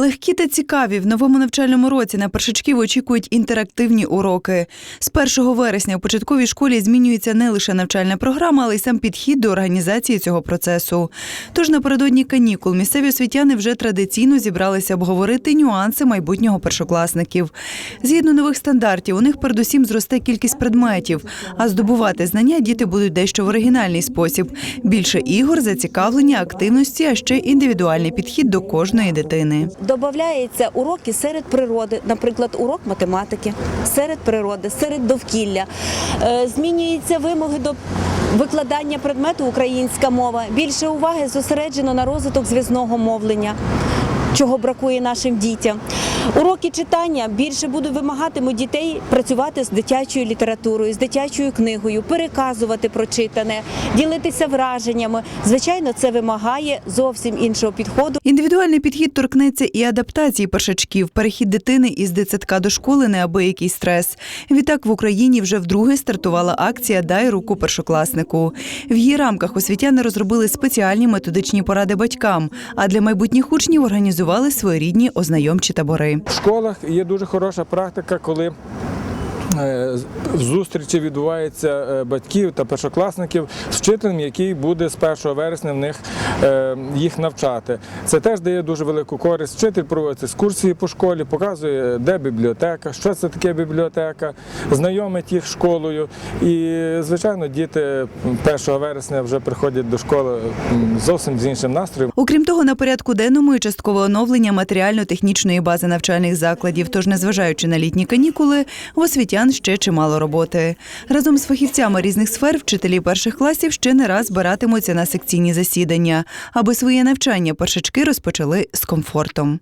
Легкі та цікаві в новому навчальному році на першачків очікують інтерактивні уроки. З 1 вересня у початковій школі змінюється не лише навчальна програма, але й сам підхід до організації цього процесу. Тож напередодні канікул місцеві освітяни вже традиційно зібралися обговорити нюанси майбутнього першокласників. Згідно нових стандартів, у них передусім зросте кількість предметів, а здобувати знання діти будуть дещо в оригінальний спосіб. Більше ігор, зацікавлення, активності, а ще індивідуальний підхід до кожної дитини. Добавляються уроки серед природи, наприклад, урок математики, серед природи, серед довкілля. Е, Змінюються вимоги до викладання предмету українська мова. Більше уваги зосереджено на розвиток зв'язного мовлення. Чого бракує нашим дітям. Уроки читання більше будуть вимагатимуть дітей працювати з дитячою літературою, з дитячою книгою, переказувати прочитане, ділитися враженнями. Звичайно, це вимагає зовсім іншого підходу. Індивідуальний підхід торкнеться і адаптації першачків, перехід дитини із дитсадка до школи неабиякий стрес. Відтак в Україні вже вдруге стартувала акція Дай руку першокласнику. В її рамках освітяни розробили спеціальні методичні поради батькам, а для майбутніх учнів організували своєрідні ознайомчі табори. В школах є дуже хороша практика, коли зустрічі відбуваються е, батьків та першокласників з вчителем, який буде з 1 вересня в них е, їх навчати. Це теж дає дуже велику користь. Вчитель проводить екскурсії по школі, показує, де бібліотека, що це таке бібліотека, знайомить їх школою. І, звичайно, діти 1 вересня вже приходять до школи зовсім з іншим настроєм. Окрім того, на порядку денному і часткове оновлення матеріально-технічної бази навчальних закладів. Тож, незважаючи на літні канікули, у освітян ще чимало роботи. Разом з фахівцями різних сфер вчителі перших класів ще не раз збиратимуться на секційні засідання, аби своє навчання першачки розпочали з комфортом.